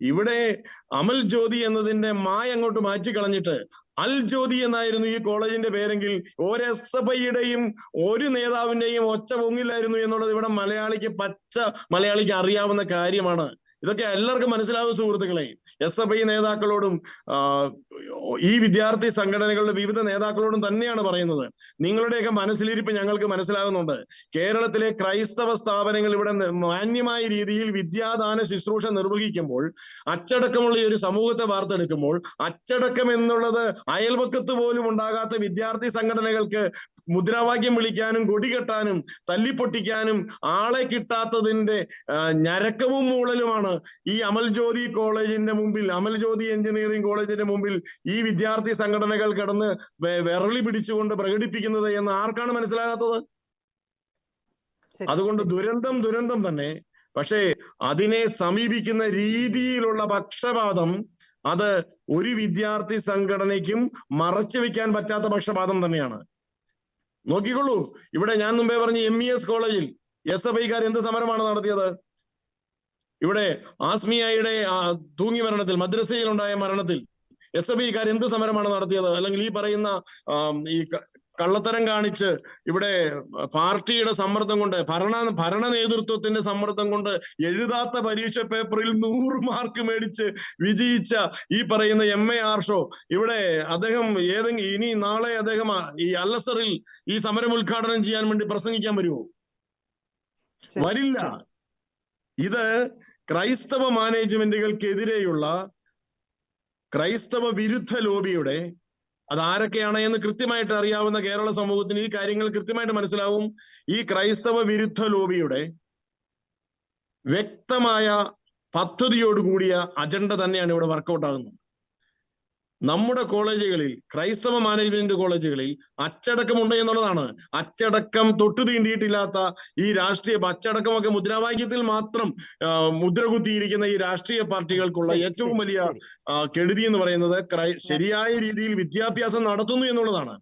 ഇവിടെ അമൽ ജ്യോതി എന്നതിന്റെ മായ അങ്ങോട്ട് മാറ്റി കളഞ്ഞിട്ട് അൽ ജ്യോതി എന്നായിരുന്നു ഈ കോളേജിന്റെ പേരെങ്കിൽ ഒരു എസ് ഒരു നേതാവിന്റെയും ഒച്ച പൊങ്ങില്ലായിരുന്നു എന്നുള്ളത് ഇവിടെ മലയാളിക്ക് പച്ച മലയാളിക്ക് അറിയാവുന്ന കാര്യമാണ്. ഇതൊക്കെ എല്ലാവർക്കും മനസ്സിലാവും സുഹൃത്തുക്കളെ. എസ് എഫ് ഐ നേതാക്കളോടും ഈ വിദ്യാർത്ഥി സംഘടനകളുടെ വിവിധ നേതാക്കളോടും തന്നെയാണ് പറയുന്നത്. നിങ്ങളുടെയൊക്കെ മനസ്സിലിരിപ്പ് ഞങ്ങൾക്ക് മനസ്സിലാകുന്നുണ്ട്. കേരളത്തിലെ ക്രൈസ്തവ സ്ഥാപനങ്ങൾ ഇവിടെ മാന്യമായ രീതിയിൽ വിദ്യാദാന ശുശ്രൂഷ നിർവഹിക്കുമ്പോൾ അച്ചടക്കമുള്ള ഒരു സമൂഹത്തെ വാർത്തെടുക്കുമ്പോൾ അച്ചടക്കം എന്നുള്ളത് അയൽവക്കത്ത് പോലും ഉണ്ടാകാത്ത വിദ്യാർത്ഥി സംഘടനകൾക്ക് മുദ്രാവാക്യം വിളിക്കാനും കൊടികെട്ടാനും തല്ലിപ്പൊട്ടിക്കാനും ആളെ കിട്ടാത്തതിന്റെ ഞരക്കവും മൂളലുമാണ് ഈ അമൽ ജ്യോതി കോളേജിന്റെ മുമ്പിൽ അമൽ ജ്യോതി എഞ്ചിനീയറിംഗ് കോളേജിന്റെ മുമ്പിൽ ഈ വിദ്യാർത്ഥി സംഘടനകൾ കിടന്ന് വിരളി പിടിച്ചുകൊണ്ട് പ്രകടിപ്പിക്കുന്നത് എന്ന് ആർക്കാണ് മനസ്സിലാകാത്തത്? അതുകൊണ്ട് ദുരന്തം ദുരന്തം തന്നെ. പക്ഷേ അതിനെ സമീപിക്കുന്ന രീതിയിലുള്ള പക്ഷപാതം അത് ഒരു വിദ്യാർത്ഥി സംഘടനയ്ക്കും മറച്ചു വെക്കാൻ പറ്റാത്ത പക്ഷപാതം തന്നെയാണ്. നോക്കിക്കൊള്ളൂ. ഇവിടെ ഞാൻ മുമ്പേ പറഞ്ഞ എം ഇ എസ് കോളേജിൽ എസ് എഫ് ഐക്കാർ എന്ത് സമരമാണ് നടത്തിയത്? ഇവിടെ ആസ്മിയയുടെ ആ, തൂങ്ങി മരണത്തിൽ മദ്രസയിൽ ഉണ്ടായ മരണത്തിൽ എസ് എഫ് ഐക്കാർ എന്ത് സമരമാണ് നടത്തിയത്? അല്ലെങ്കിൽ ഈ പറയുന്ന ഈ കള്ളത്തരം കാണിച്ച് ഇവിടെ പാർട്ടിയുടെ സമ്മർദ്ദം കൊണ്ട് ഭരണ ഭരണ നേതൃത്വത്തിന്റെ സമ്മർദ്ദം കൊണ്ട് എഴുതാത്ത പരീക്ഷ പേപ്പറിൽ നൂറ് മാർക്ക് മേടിച്ച് വിജയിച്ച ഈ പറയുന്ന എം എ ആർഷോ ഇവിടെ അദ്ദേഹം ഏതെങ്കിലും ഇനി നാളെ അദ്ദേഹം ഈ അല്ലസറിൽ ഈ സമരം ഉദ്ഘാടനം ചെയ്യാൻ വേണ്ടി പ്രസംഗിക്കാൻ വരുമോ വരില്ല. ഇത് ക്രൈസ്തവ മാനേജ്മെന്റുകൾക്കെതിരെയുള്ള ക്രൈസ്തവ വിരുദ്ധ ലോബിയുടെ അതാരൊക്കെയാണ് എന്ന് കൃത്യമായിട്ട് അറിയാവുന്ന കേരള സമൂഹത്തിന് ഈ കാര്യങ്ങൾ കൃത്യമായിട്ട് മനസ്സിലാവും. ഈ ക്രൈസ്തവ വിരുദ്ധ ലോബിയുടെ വ്യക്തമായ പദ്ധതിയോടുകൂടിയ അജണ്ട തന്നെയാണ് ഇവിടെ വർക്കൗട്ട് ആകുന്നത്. നമ്മുടെ കോളേജുകളിൽ ക്രൈസ്തവ മാനേജ്മെന്റ് കോളേജുകളിൽ അച്ചടക്കമുണ്ട് എന്നുള്ളതാണ്. അച്ചടക്കം തൊട്ടു തീണ്ടിയിട്ടില്ലാത്ത ഈ രാഷ്ട്രീയ അച്ചടക്കമൊക്കെ മുദ്രാവാക്യത്തിൽ മാത്രം മുദ്രകുത്തിയിരിക്കുന്ന മുദ്ര കുത്തിയിരിക്കുന്ന ഈ രാഷ്ട്രീയ പാർട്ടികൾക്കുള്ള ഏറ്റവും വലിയ. കെടുതി എന്ന് പറയുന്നത് ശരിയായ രീതിയിൽ വിദ്യാഭ്യാസം നടത്തുന്നു എന്നുള്ളതാണ്.